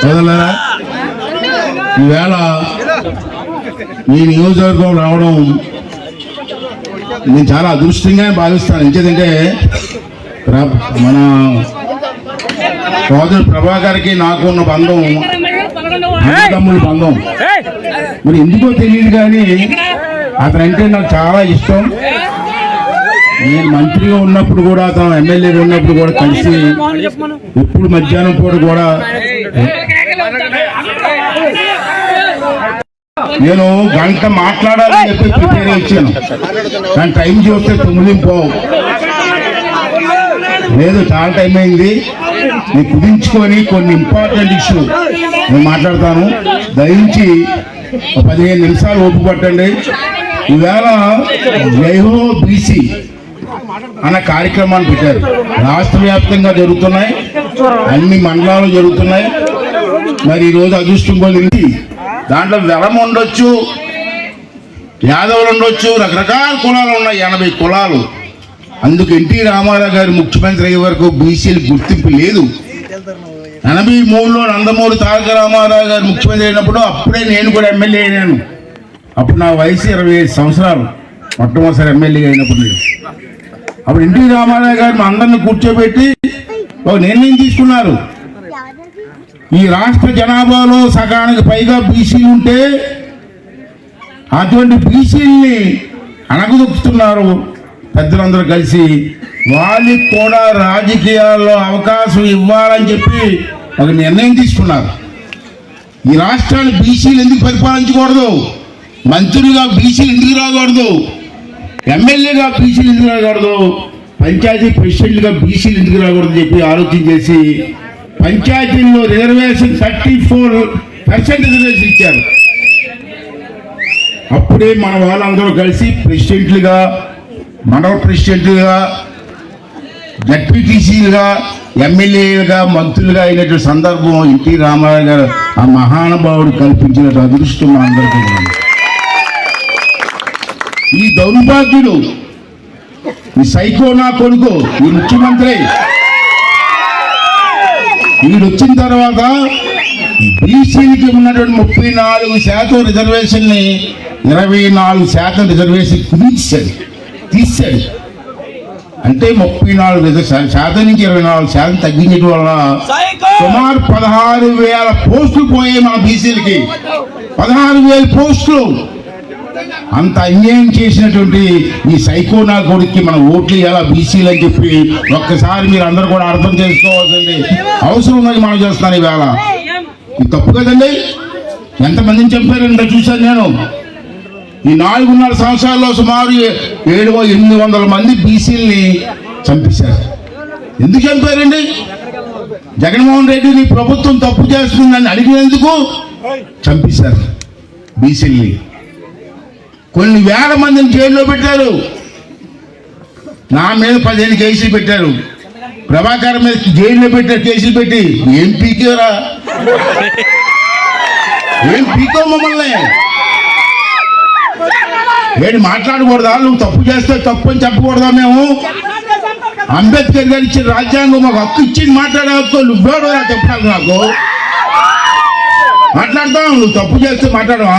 సోదరులారా ఈవేళ ఈ నియోజకవర్గం రావడం నేను చాలా అదృష్టంగా భావిస్తాను. ఎందుకంటే ప్ర- మన సోదరు ప్రభాకర్కి నాకు ఉన్న బంధం తమ్ముడు బంధం. మరి ఎందుకో తెలియదు కానీ అతనంటే నాకు చాలా ఇష్టం. నేను మంత్రిగా ఉన్నప్పుడు కూడా అతను ఎమ్మెల్యేగా ఉన్నప్పుడు కూడా కలిసి ఇప్పుడు మధ్యాహ్నం పూట కూడా నేను గంట మాట్లాడాలని చెప్పి ప్రిపేర్ ఇచ్చాను కానీ టైం చూస్తే తొమ్మిది పోవు లేదు చాలా టైం అయింది. నేను కుదించుకొని కొన్ని ఇంపార్టెంట్ ఇష్యూ నేను మాట్లాడతాను. దయించి పదిహేను నిమిషాలు ఓపిక పట్టండి. ఈవేళ జైహో బీసీ. అన్న కార్యక్రమాన్ని పెట్టారు. రాష్ట్ర వ్యాప్తంగా జరుగుతున్నాయి. అన్ని మండలాలు జరుగుతున్నాయి. మరి ఈరోజు అదృష్టం పొందింది దాంట్లో వెలం ఉండొచ్చు యాదవులు ఉండొచ్చు రకరకాల కులాలు ఉన్నాయి ఎనభై కులాలు. అందుకు ఎన్టీ రామారావు గారు ముఖ్యమంత్రి అయ్యే వరకు బీసీలు గుర్తింపు లేదు. ఎనభై మూడులో నందమూరి తారక రామారావు గారు ముఖ్యమంత్రి అయినప్పుడు అప్పుడే నేను కూడా ఎమ్మెల్యే అయినాను. అప్పుడు నా వయసు ఇరవై ఐదు సంవత్సరాలు. మొట్టమొదటిసారి ఎమ్మెల్యే అయినప్పుడు నేను. అప్పుడు ఎన్టీ రామారావు గారు అందరిని కూర్చోబెట్టి ఒక నిర్ణయం తీసుకున్నారు. ఈ రాష్ట్ర జనాభాలో సగానికి పైగా బీసీలు ఉంటే అటువంటి బీసీల్ని అణగదొక్కుతున్నారు పెద్దలందరూ కలిసి. వాళ్ళకి కూడా రాజకీయాల్లో అవకాశం ఇవ్వాలని చెప్పి ఒక నిర్ణయం తీసుకున్నారు. ఈ రాష్ట్రాన్ని బీసీలు ఎందుకు పరిపాలించకూడదు? మంత్రులుగా బీసీలు ఎందుకు రాకూడదు? ఎమ్మెల్యేగా బీసీలు ఎందుకు రాకూడదు? పంచాయతీ ప్రెసిడెంట్గా బీసీలు ఎందుకు రాకూడదు చెప్పి ఆలోచన చేసి పంచాయతీల్లో reservation thirty four percent reservation ఇచ్చారు. అప్పుడే మన వాళ్ళందరూ కలిసి ప్రెసిడెంట్లుగా మనవ ప్రెసిడెంట్లుగా జడ్పీటీసీలుగా ఎమ్మెల్యేలుగా మంత్రులుగా అయినటువంటి సందర్భం ఎన్టీ రామారావు గారు ఆ మహానుభావుడు కల్పించిన అదృష్టం మా అందరికీ ఈ దౌర్భాగ్యుడు ఈ సైకో నా కొడుకు ఈ ముఖ్యమంత్రి. వీడు వచ్చిన తర్వాత బీసీలకి ఉన్నటువంటి ముప్పై నాలుగు శాతం రిజర్వేషన్ని ఇరవై నాలుగు శాతం రిజర్వేషన్ కుదించాడు తీశాడు. అంటే ముప్పై నాలుగు శాతం నుంచి ఇరవై నాలుగు శాతం తగ్గించడం వల్ల సుమారు పదహారు వేల పోస్టులు పోయాయి మన బీసీలకి. పదహారు వేల పోస్టులు. అంత అన్యాయం చేసినటువంటి ఈ సైకోనా కొడుక్కి మన ఓట్లు ఎలా బీసీలు అని చెప్పి ఒక్కసారి మీరు అందరూ కూడా అర్థం చేసుకోవాల్సింది. అవసరం ఉన్నది మనం చేస్తాను ఈవేళ ఇది తప్పు కదండి? ఎంతమందిని చంపారంటే చూశాను నేను. ఈ నాలుగున్నర సంవత్సరాల్లో సుమారు ఏడు ఎనిమిది వందల మంది బీసీలని చంపేశారు. ఎందుకు చంపారండి? జగన్మోహన్ రెడ్డి నీ ప్రభుత్వం తప్పు చేస్తుందని అడిగినందుకు చంపేశారు బీసీల్ని. కొన్ని వేల మందిని జైల్లో పెట్టారు. నా మీద పదిహేను కేసులు పెట్టారు. ప్రభాకర్ మీద జైల్లో పెట్టారు కేసులు పెట్టి ఏం పీకేరా? ఏం పీకో మమ్మల్ని? ఏంటి మాట్లాడకూడదా? నువ్వు తప్పు చేస్తే తప్పు అని చెప్పకూడదా మేము? అంబేద్కర్ గారు ఇచ్చిన రాజ్యాంగం మాకు హక్కు ఇచ్చింది మాట్లాడే హక్కు నువ్వేడో చెప్పాలి నాకు? మాట్లాడతావు నువ్వు తప్పు చేస్తే మాట్లాడవా?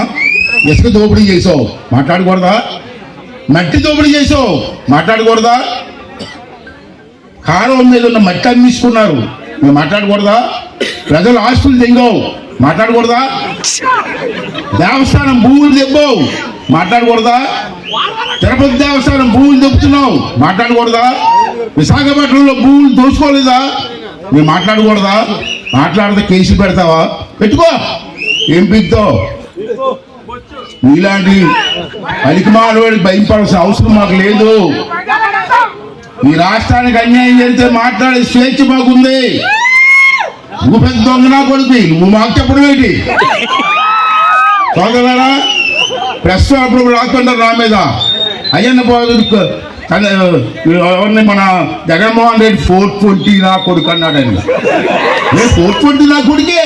ఇసుక దోపిడీ చేసావు. మాట్లాడకూడదా? మట్టి దోపిడీ చేసావు. మాట్లాడకూడదా? కారం మీద ఉన్న మట్టి అమ్మించుకున్నారు మేము మాట్లాడకూడదా? ప్రజలు ఆస్తులు తెంగావు. మాట్లాడకూడదా? దేవస్థానం భూములు తెబ్బావు మాట్లాడకూడదా? తిరుపతి దేవస్థానం భూములు తెప్పుతున్నావు మాట్లాడకూడదా? విశాఖపట్నంలో భూములు దోచుకోలేదా? మేము మాట్లాడకూడదా? మాట్లాడితే కేసులు పెడతావా? పెట్టుకో. ఏం పిద్దావు ఇలాంటి పలికిమాలవాడికి భయపడాల్సిన అవసరం మాకు లేదు. ఈ రాష్ట్రానికి అన్యాయం చేస్తే మాట్లాడే స్వేచ్ఛ మాకుంది. నువ్వు పెద్ద దొంగ నా కొడుకు నువ్వు మాకు చెప్పడం ఏంటి? సోదరులారా ప్రెస్ అప్పుడు రాస్తుంటారు నా మీద. అయ్యన్న తన ఎవరిని మన జగన్మోహన్ రెడ్డి ఫోర్ ట్వంటీ నా కొడుకు అన్నాడండి ఫోర్ ట్వంటీ నా కొడుకే?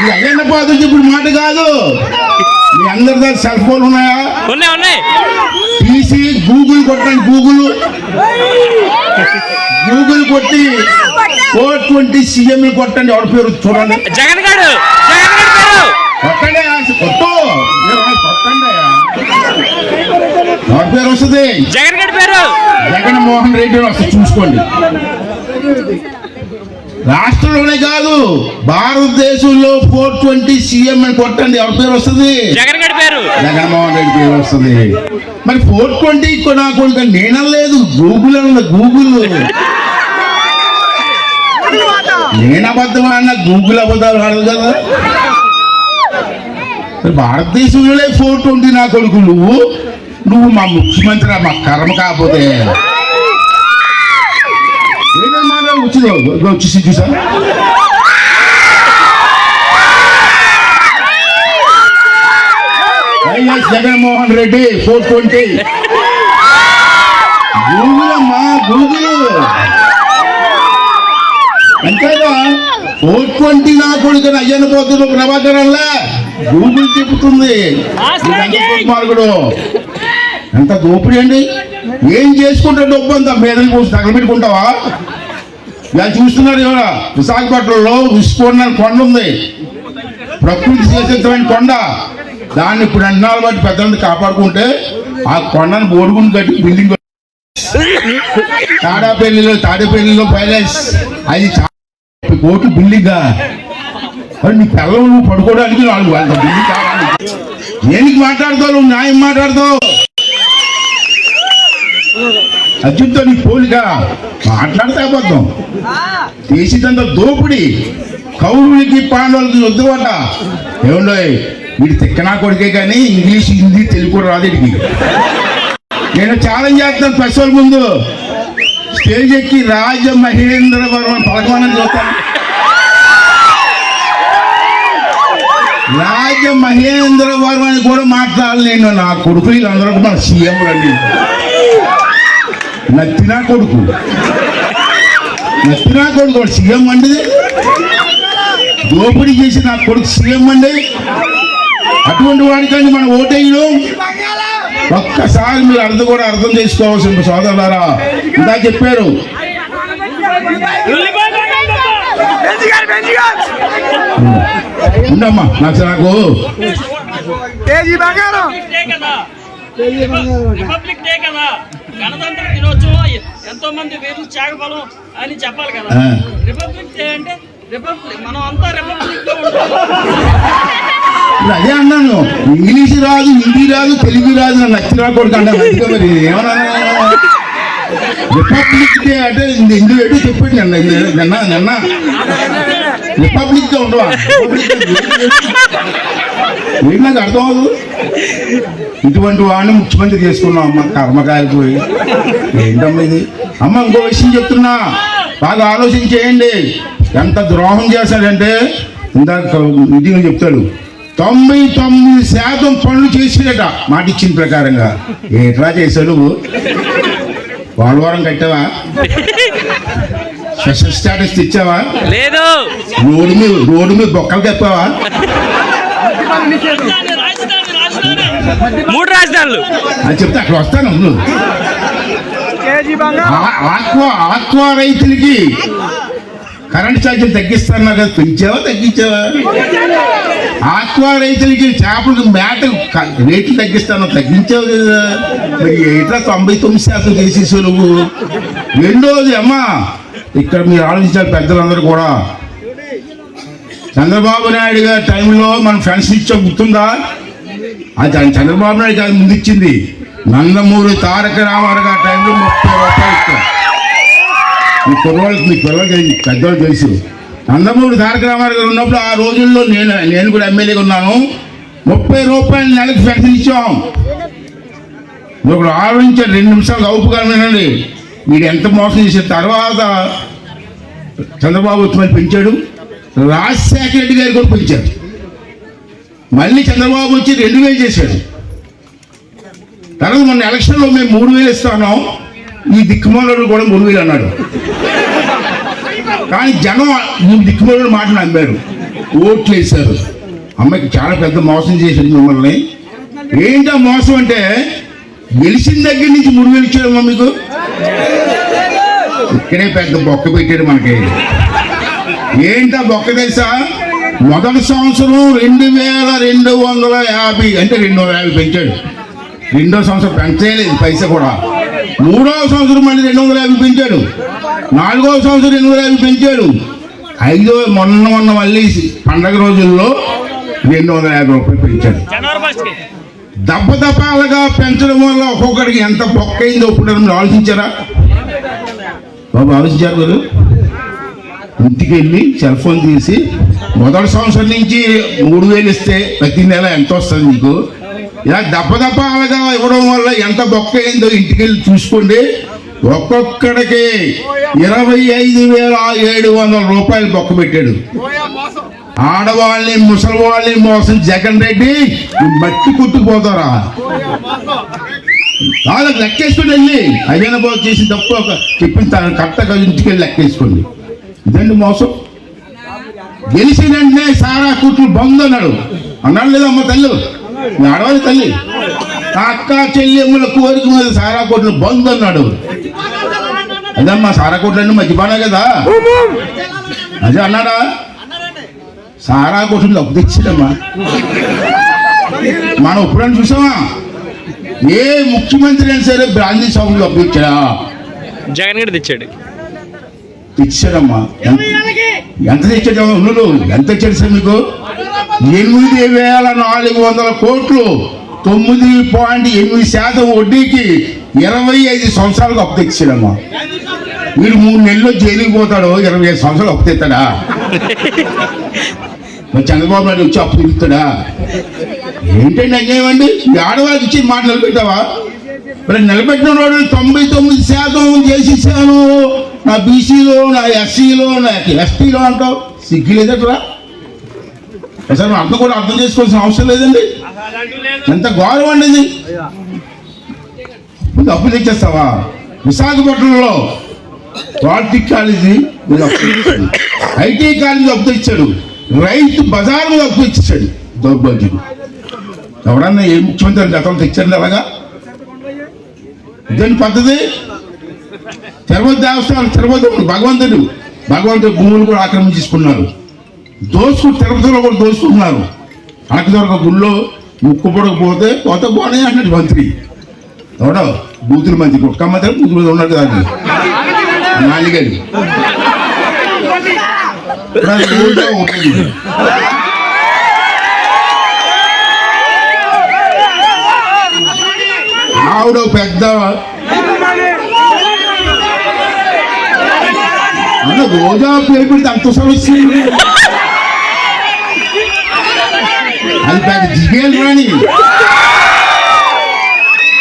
ఇది అయ్యన్న ఇప్పుడు మాట కాదు. మీ అందరి దగ్గర సెల్ ఫోన్ ఉన్నాయా? ఉన్నాయి ఉన్నాయి. తీసి గూగుల్ కొట్టండి గూగుల్. గూగుల్ కొట్టి ఫోర్ ట్వంటీ సీఎం కొట్టండి ఎవరి పేరు చూడండి. జగన్ గారు కొట్టండి కొట్టు. కొట్టండి ఎవరి పేరు వస్తుంది? జగన్ గారి పేరు. జగన్మోహన్ రెడ్డి వస్తుంది చూసుకోండి. రాష్ట్రంలోనే కాదు భారతదేశంలో ఫోర్ ట్వంటీ సీఎం అని కొట్టండి ఎవరి పేరు వస్తుంది? జగన్ పేరు. జగన్మోహన్ రెడ్డి పేరు వస్తుంది. మరి ఫోర్ ట్వంటీ కొనాకుండా నేనలేదు గూగుల్ అన్న గూగుల్. నేను అబద్ధం అన్న గూగుల్ అబద్ధాలు ఆడదు కదా. మరి భారతదేశంలోనే ఫోర్ ట్వంటీ నా కొడుకు నువ్వు. నువ్వు మా ముఖ్యమంత్రి మా కర్మ కాకపోతే. వచ్చిందో YS Jaganmohan Reddy four twenty Google అమ్మా గూగుల్ అంతేగా ఫోర్ ట్వంటీ నా కొడుకు అయ్యన పోతున్న ప్రభాకరంలా గూగుల్ చెబుతుంది. మార్గుడు. ఎంత దోపిడీ అండి? ఏం చేసుకుంటే డబ్బు అంతా మీదకి పోసి తగలబెట్టుకుంటావా? ఇలా చూస్తున్నారు ఇవాళ విశాఖపట్నంలో విస్ఫోరణ కొండ ఉంది. ప్రకృతి చేసేటువంటి కొండ. దాన్ని ఇప్పుడు అన్నాళ్ళు బట్టి పెద్దలను కాపాడుకుంటే ఆ కొండను బోడుకుని కట్టి బిల్డింగ్ తాడాపల్లిలో తాడేపల్లిలో ప్యాలెస్ అది చా- కోటి బిల్డింగ్ నీ పిల్లలు నువ్వు పడుకోవడానికి నాలుగు వాళ్ళ బిల్డింగ్ కావాలి. దేనికి మాట్లాడతావు? న్యాయం మాట్లాడతావు? అర్జున్తో నీ పోలిక మాట్లాడితే అబద్ధం చేసేదంతా దోపిడి కౌరులకి పాండవులకి వద్దుమాట ఏముండో వీడి తిక్కనా కొడుకే కానీ ఇంగ్లీష్ హిందీ తెలుగు కూడా రాదు వీడికి. నేను ఛాలెంజ్ చేస్తాను ఫెస్టివల్ ముందు. స్టేజ్ ఎక్కి రాజ మహేంద్రవరం పలకమని చూస్తాను. రాజ మహేంద్రవరం అని కూడా మాట్లాడాలి నేను నా కొడుకులు వీళ్ళందరూ మన సీఎం రండి నత్తినా కొడుకు. నత్తినా కొడుకు సీఎం అండి. దోపిడీ చేసి నా కొడుకు సీఎం అండి. అటువంటి వాడికండి మనం ఓటేయడం. ఒక్కసారి మీరు అర్థం కూడా అర్థం చేసుకోవాల్సిన సోదరులారా ఇందా చెప్పారు. ఉండమ్మా నాకు నాకు. కేజీ బంగారం. రిపబ్లిక్ డే కదా. గణతంత్ర దినోత్సవం ఎంతో మంది వీరులు త్యాగఫలం అని చెప్పాలి కదా. రిపబ్లిక్ డే అంటే రిపబ్లిక్ మనం అంతా రిపబ్లిక్లో అదే అన్నాను. ఇంగ్లీష్ రాదు హిందీ రాదు తెలుగు రాదు నచ్చిన కొడుకు అందుకే మరి ఏమన్నా రిపబ్లిక్ డే అంటే ఇందు- పెట్టి చెప్పండి నిన్న నిన్న నిన్న రిపబ్లిక్ డే ఉండవా ఏంటి నాకు అర్థం అవ్వదు? ఇటువంటి వాడిని ముఖ్యమంత్రి చేసుకున్నాం అమ్మ కర్మకాయలు పోయి. ఏంటమ్మా ఇది? అమ్మ ఇంకో విషయం చెప్తున్నా. బాగా ఆలోచన చేయండి. ఎంత ద్రోహం చేశాడంటే ఇందాక ఇది చెప్తాడు. తొంభై తొమ్మిది శాతం పనులు చేసినట మాట ఇచ్చిన ప్రకారంగా. ఏట్రా చేశావు నువ్వు? పోలవరం కట్టావా? స్పెషల్ స్టాటస్ ఇచ్చావా? లేదు. రోడ్డు మీద రోడ్డు మీద బొక్కలు కప్పావా? రాజధాని మూడు రాజధానులు. అని చెప్తే అక్కడ వస్తాను నువ్వు ఆక్వా ఆక్వా రైతులకి కరెంట్ ఛార్జీలు తగ్గిస్తున్నారు కదా పెంచావా తగ్గించావా? ఆక్వా రైతులకి చేపలకు మేట రేట్లు తగ్గిస్తాను. తగ్గించావు కదా. మరి ఎట్లా తొంభై తొమ్మిది శాతం చేసేసావు నువ్వు? రెండోది అమ్మా? ఇక్కడ మీరు ఆలోచించాలి పెద్దలందరూ కూడా. చంద్రబాబు నాయుడు గారి టైంలో మన ఫ్రెండ్స్ ఇచ్చా గుర్తుందా? అది చంద్రబాబు నాయుడు గారు ముందు ఇచ్చింది. నందమూరి తారక రామారావు గారి టైంలో ముప్పై రూపాయలు ఇచ్చాం మీ కుర్రోళ్ళకి మీ పిల్లలకి పెద్దవాళ్ళు తెలుసు. నందమూరి తారక రామారావు గారు ఉన్నప్పుడు ఆ రోజుల్లో నేను నేను కూడా ఎమ్మెల్యేగా ఉన్నాను. ముప్పై రూపాయలు నెలకి పెన్షన్ ఇచ్చాం. ఇప్పుడు ఒకడు ఆలోచించారు రెండు నిమిషాలు అవుపుగా వినండి వీడు ఎంత మోసం చేసిన తర్వాత చంద్రబాబు ఉత్తమని పెంచాడు రాజశేఖర రెడ్డి గారు కూడా పెంచారు మళ్ళీ చంద్రబాబు వచ్చి రెండు వేలు చేశాడు. తర్వాత మొన్న ఎలక్షన్లో మేము మూడు వేలు ఇస్తాను ఈ దిక్కుమాలుడు కూడా మూడు వేలు అన్నాడు. కానీ జనం ఈ దిక్కుమాలుడు మాట నమ్మారు. ఓట్లు వేశారు. అమ్మాయికి చాలా పెద్ద మోసం చేశాడు మిమ్మల్ని. ఏంటో మోసం అంటే గెలిచిన దగ్గర నుంచి మూడు వేలు ఇచ్చాడమ్మా మీకు? ఇక్కడే పెద్ద బొక్క పెట్టాడు మనకి. ఏంటా బొక్క తెలుసా? మొదటి సంవత్సరం రెండు వేల రెండు వందల యాభై అంటే రెండు వందల యాభై పెంచాడు. రెండో సంవత్సరం పెంచలేదు పైసా కూడా. మూడవ సంవత్సరం మళ్ళీ రెండు వందల యాభై పెంచాడు. నాలుగవ సంవత్సరం వందల యాభై పెంచాడు ఐదో మొన్న మొన్న మళ్ళీ పండగ రోజుల్లో రెండు వందల యాభై రూపాయలు కి. దెబ్బ దపాలుగా పెంచడం వల్ల ఒక్కొక్కడికి ఎంత బొక్కైందో ఇప్పుడు మీరు ఆలోచించారా? బాబు ఆలోచించారు మీరు ఇంటికి వెళ్ళి సెల్ ఫోన్ తీసి మొదటి సంవత్సరం నుంచి మూడు వేలు ఇస్తే ప్రతి నెల ఎంత వస్తుంది మీకు ఇలా దెబ్బ దపాలుగా ఇవ్వడం వల్ల ఎంత బొక్క అయిందో ఇంటికి వెళ్ళి చూసుకోండి. ఒక్కొక్కడికి ఇరవై ఐదు వేల ఏడు వందల రూపాయలు బొక్క పెట్టాడు. ఆడవాళ్ళని ముసలి వాళ్ళని మోసం జగన్ రెడ్డి మట్టి కొట్టుకుపోతారా? వాళ్ళకి లెక్కేసుకుని వెళ్ళి. అయ్యన బాబు చేసి తప్పు ఒక చెప్పిన తన కరెక్ట్గా ఇంటికి వెళ్ళి లెక్కేసుకోండి. ఇదండి మోసం. గెలిచిన వెంటనే సారా కూతురు బంద్ అన్నాడు. అన్నాడు లేదా అమ్మ తల్లి ఆడవాళ్ళ తల్లి. అక్క చెల్లెమ్మల కోరిక మీద సారా కోట్లు బంద్ అన్నాడు. అదమ్మా సారా కోట్లు అంటే మద్యపానే కదా. అదే అన్నాడా? సారా కోసం డబ్బు తెచ్చాడమ్మా మనం ఎప్పుడైనా చూసామా ఏ ముఖ్యమంత్రి అయినా సరే బ్రాందీ షాపులు డబ్బు ఇచ్చాడా? జగన్ గడి తెచ్చాడు. తెచ్చాడమ్మా ఎంత తెచ్చాడమ్మా ఉన్నలు ఎంత తెచ్చాడు సార్ మీకు? ఎనిమిది వేల నాలుగు వందల కోట్లు. తొమ్మిది పాయింట్ ఎనిమిది శాతం వడ్డీకి ఇరవై ఐదు సంవత్సరాలకు అప్పు తెచ్చాడమ్మా వీడు మూడు నెలల్లో జైలుకి పోతాడు ఇరవై ఐదు సంవత్సరాలు అప్పు తెస్తాడా? మరి చంద్రబాబు నాయుడు వచ్చి అప్పు తిరుగుతాడా ఏంటండి అన్యాయం అండి? ఆడవాళ్ళకి ఇచ్చి మాట నిలబెట్టావా మరి నిలబెట్టిన వాడు తొంభై తొమ్మిది శాతం చేసేసాను నా బీసీలో నా ఎస్సీలో నా ఎస్టీలో అంటావు? సిగ్గు లేదట్రా? అసలు అర్థం కూడా అర్థం చేసుకోవాల్సిన అవసరం లేదండి. ఎంత గౌరవం అండి ఇది? అప్పు తెచ్చేస్తావా? విశాఖపట్నంలో పాలిటిక్ కాలేజీ ఐటీ కాలేజీ అప్పు ఇచ్చాడు. రైతు బజార్ మీద అప్పు ఇచ్చాడు. దౌర్భాగ్యం ఎవరన్నా ఏ ముఖ్యమంత్రి గతంలో తెచ్చారండి అలాగా? ఇదేంటి పద్ధతి? తిరుపతి దేవస్థానం తిరుపతి భగవంతుడు. భగవంతుడు భూములు కూడా ఆక్రమించుకున్నారు దోసుకు తిరుపతిలో కూడా దోసుకున్నారు అనకదొరక గుళ్ళో ముక్కు పోతే బాగున్నాయి అన్నట్టు మంత్రి. ఎవడో? బూతుల మంత్రి. కుక్క మంత్రి బూతుల మీద ఉన్నాడు దాన్ని అది. నాలుగేడు ఇప్పుడు అది ఊళ్ళో ఉంటుంది. ఆవిడ పెద్ద అన్న రోజా పేరు పెడితే అంత సమస్య ఏంటి? అది పెద్ద జిగేలు రాని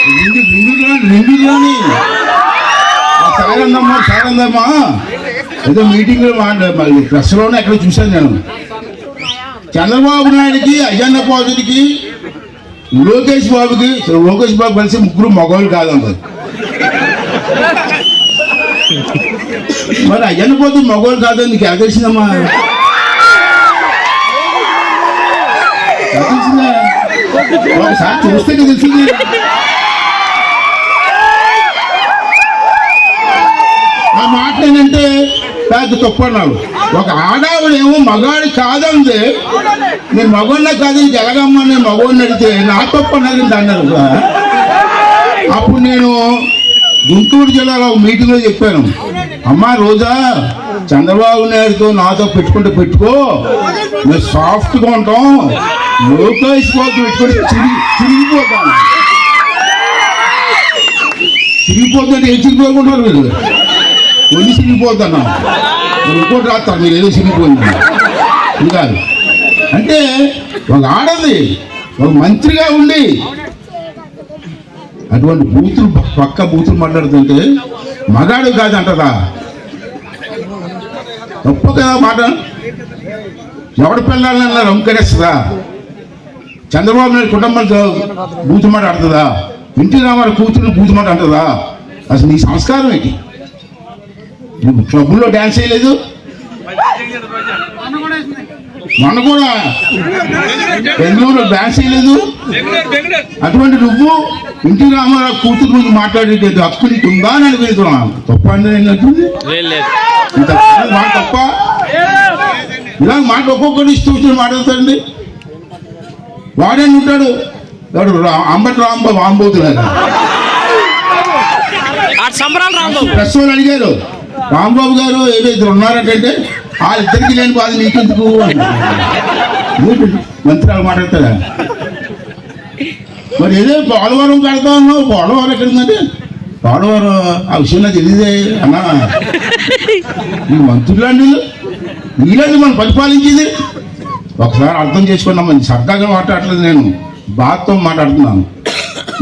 రెండు బిందులు రాని రెండు రాని సారందమ్మా సారందమ్మా ఏదో మీటింగ్ ప్రెస్లోనే ఎక్కడ చూశాను నేను. చంద్రబాబు నాయుడికి అయ్యన్న పాదుడికి లోకేష్ బాబుకి లోకేష్ బాబు కలిసి ముగ్గురు మగవాళ్ళు కాదంట. మరి అయ్యన్న పోతే మగవాళ్ళు కాదని నీకు ఎలా తెలిసిందమ్మా? తెలిసిందా? ఒకసారి చూస్తే తెలిసింది. ఆ మాట ఏంటంటే పెద్ద తప్పు అన్నాడు. ఒక ఆడావిడేమో మగాడి కాదంది. నేను మగవాడినే కాదు నీకు నేను మగవాడిని అడిగితే నా తప్పు అన్నది అన్నారు అప్పుడు నేను గుంటూరు జిల్లాలో ఒక మీటింగ్లో చెప్పాను. అమ్మా రోజా చంద్రబాబు నాయుడుతో నాతో పెట్టుకుంటే పెట్టుకో. మేము సాఫ్ట్గా ఉంటాం. లోకేష్ బాబు పెట్టుకుంటే చిరిగి చిరిగిపోతాం చిరిగిపోతుంటే ఏం చిరిగిపోకుంటారు మీరు ఒళ్ళు చిరిగిపోతున్నాం ఇంకోటి రాస్తాను మీరు ఏదో చిరిగిపోయింది ఇది కాదు. అంటే ఒక ఆడది ఒక మంత్రిగా ఉండి అటువంటి బూతులు పక్క బూతులు మాట్లాడుతుంటే మగాడు కాదు అంటదా తప్పు కదా మాట. ఎవడి పిల్లలన్నా రంకరేస్తుందా? చంద్రబాబు నాయుడు కుటుంబంతో బూతు మాట ఆడుతుందా ఎన్టీ రామారావు కూతురు బూతు మాట అంటదా అసలు నీ సంస్కారం ఏంటి? క్లబ్లో డ్యాన్స్ చేయలేదు? మొన్న కూడా. బెంగళూరు బ్యాస్ చేయలేదు? అటువంటి నువ్వు ఇంటి రామారావు కూతురు ముందు మాట్లాడేటట్టు హక్కు నీకు ఉందా అని అడుగుతున్నాను తప్ప అంటే మాట తప్ప? ఇలా మాట ఒక్కొక్కటి ఇస్తూ వచ్చి మాట్లాడతాడండి వాడని ఉంటాడు. వాడు అంబటి రాంబాబు ఆంబోతులాగా ఆ సంబరాలు రాంబాబు. ప్రెస్ వాళ్ళు అడిగారు. రాంబాబు గారు ఏదో ఇద్దరు ఉన్నారంటే వాళ్ళిద్దరికి లేని బాధ నీకెందుకు? మంత్రాలు మాట్లాడతారా? మరి ఏదో పోలవరం పెడతా ఉన్నావు పోలవరం ఎక్కడ ఉందంటే పోలవరం ఆ విషయం నాకు తెలియదే అన్నా. ఈ మంత్రులండి వీళ్ళని మనం పరిపాలించింది. ఒకసారి అర్థం చేసుకున్నాం సరదాగా మాట్లాడలేదు నేను. బాధతో మాట్లాడుతున్నాను.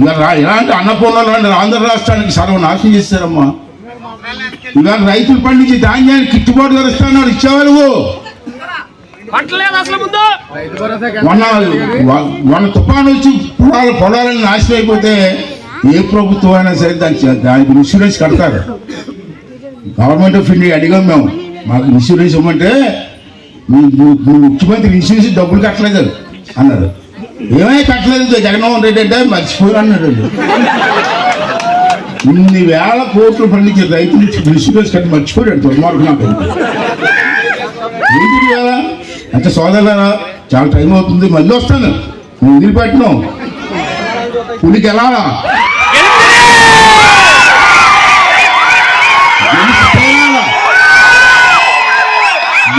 ఇలా రా ఇలాంటి అన్నపూర్ణలు అంటే ఆంధ్ర రాష్ట్రానికి సర్వనాశనం చేస్తారమ్మా. ఇలా రైతులు పండించి ధాన్యానికి గిట్టుబాటు ధర ఇస్తాను ఇచ్చేవా నువ్వు? పట్టలేదు అసలు ముందు? మొన్న వ- మొన్న తుఫాను వచ్చి పొలాలు పొలాలను నాశనం అయిపోతే ఏ ప్రభుత్వం అయినా సరే దానికి దానికి ఇన్సూరెన్స్ కడతారు. గవర్నమెంట్ ఆఫ్ ఇండియా అడిగాం మేము. మాకు ఇన్సూరెన్స్ ఇవ్వమంటే ముఖ్యమంత్రి ఇన్సూరెన్స్ డబ్బులు కట్టలేదు అన్నారు. ఏమై కట్టలేదు జగన్మోహన్ రెడ్డి అంటే మర్చిపోయి అన్నాడు. ఇన్ని వేల కోట్లు పండించే రైతులు ఇన్సూరెన్స్ కట్టి మర్చిపోయాడు దుర్మార్గం నాకు. ఏంటి ఇవాళ? అంటే సోదరులారా చాలా టైం అవుతుంది మళ్ళీ వస్తాను. నువ్వు వదిలిపెట్టను. పులికి ఎలా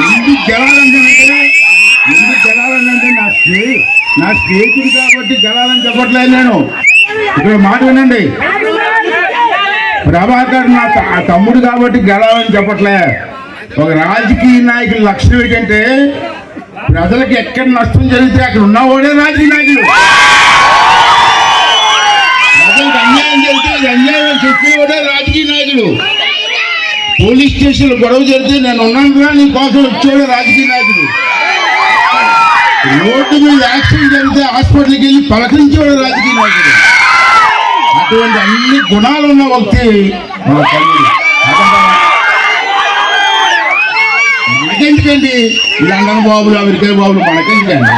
ఎందుకు ఎందుకు నా స్నే నా స్నేహితుడు కాబట్టి గెలాలని చెప్పట్లేదు నేను. ఇక్కడ మాట వినండి. ప్రభాకర్ నా తమ్ముడు కాబట్టి గెలవని చెప్పట్లే. ఒక రాజకీయ నాయకుల లక్షణం ఏంటంటే ప్రజలకు ఎక్కడ నష్టం జరిగితే అక్కడ ఉన్నవాడే రాజకీయ నాయకులు ప్రజలకు అన్యాయం జరిగితే అది అన్యాయం చెప్పేవాడే రాజకీయ నాయకుడు. పోలీస్ స్టేషన్ గొడవ జరిగితే నేను ఉన్నాను నీ కోసం వచ్చేవాడే రాజకీయ నాయకుడు. రోడ్డు మీద యాక్సిడెంట్ జరిగితే హాస్పిటల్కి వెళ్ళి పలకరించేవాడు రాజకీయ నాయకుడు. అటువంటి అన్ని గుణాలు ఉన్న వ్యక్తి మనకెందుకండి? లండన్ బాబులు అమెరికా బాబులు మనకెందుకండి?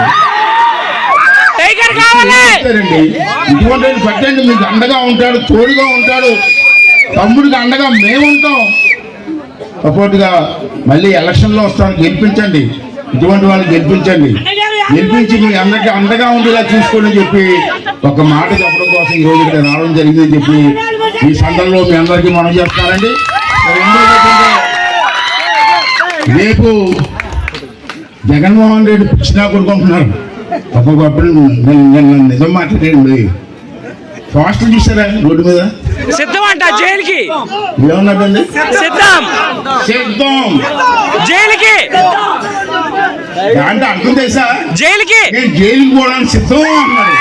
ఇటువంటి పట్టండి మీకు అండగా ఉంటాడు తోడుగా ఉంటాడు. తమ్ముడికి అండగా మేము ఉంటాం. సపోర్ట్గా మళ్ళీ ఎలక్షన్లో వస్తాను గెలిపించండి. ఇటువంటి వాళ్ళని గెలిపించండి. గెలిపించి మీ అందరికీ అండగా ఉండేలా చూసుకోండి చెప్పి ఒక మాట చెప్పడం కోసం ఈ రోజు ఇక్కడ రావడం జరిగిందని చెప్పి ఈ సందర్భంలో మీ అందరికీ మనం ఏంటంటే, రేపు జగన్మోహన్ రెడ్డి పిచ్చినా కొడుకుంటున్నారు. ఒక్కొక్కప్పుడు నేను నేను నిజం మాట్లాడండి ఫాస్ట్ చూసారా రోడ్డు మీద? సిద్ధం అంట జైలుకి. ఏమన్నాడండి? సిద్ధం. సిద్ధం. జైలుకి. దాంట్లో అర్థం తెలుసా? జైలుకి. నేను జైలుకి పోవడానికి సిద్ధం అన్నాడు.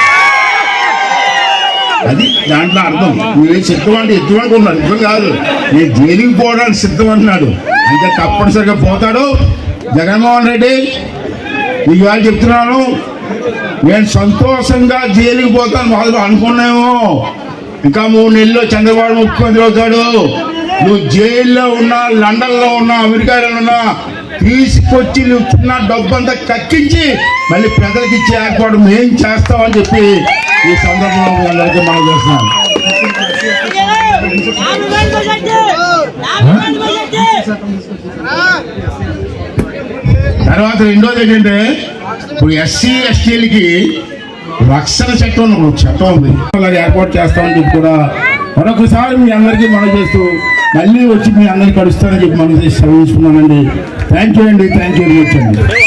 అది దాంట్లో అర్థం. నువ్వే సిద్ధం అంటే ఎత్తు అనుకున్నాను నిజం కాదు. నేను జైలుకి పోవడానికి సిద్ధం అంటున్నాడు అంటే తప్పనిసరిగా పోతాడు. జగన్మోహన్ రెడ్డి నీకు చెప్తున్నాను నేను సంతోషంగా జైలుకి పోతాను. వాళ్ళు అనుకున్నామో ఇంకా మూడు నెలల్లో చంద్రబాబు ముఖ్యమంత్రి అవుతాడు. నువ్వు జైల్లో ఉన్నా లండన్లో ఉన్నా అమెరికాలో ఉన్నా తీసుకొచ్చి నువ్వు చిన్న డబ్బంతా కక్కించి మళ్ళీ ప్రజలకు ఇచ్చే ఏర్పాటు మేం చేస్తామని చెప్పి ఈ సందర్భంలో మీ అందరికీ మనం చేస్తున్నాం. తర్వాత రెండోది ఏంటంటే ఇప్పుడు ఎస్సీ ఎస్టీలకి రక్షణ చట్టం ఒక చట్టం ఉంది. అలాగే ఏర్పాటు చేస్తామని చెప్పి కూడా మరొకసారి మీ అందరికీ మనం చేస్తూ మళ్ళీ వచ్చి మీ అందరికీ కలుస్తానని చెప్పి మనం చేసి సెలవు తీసుకున్నానండి. థ్యాంక్ యూ అండి థ్యాంక్ యూ వెరీ మచ్ అండి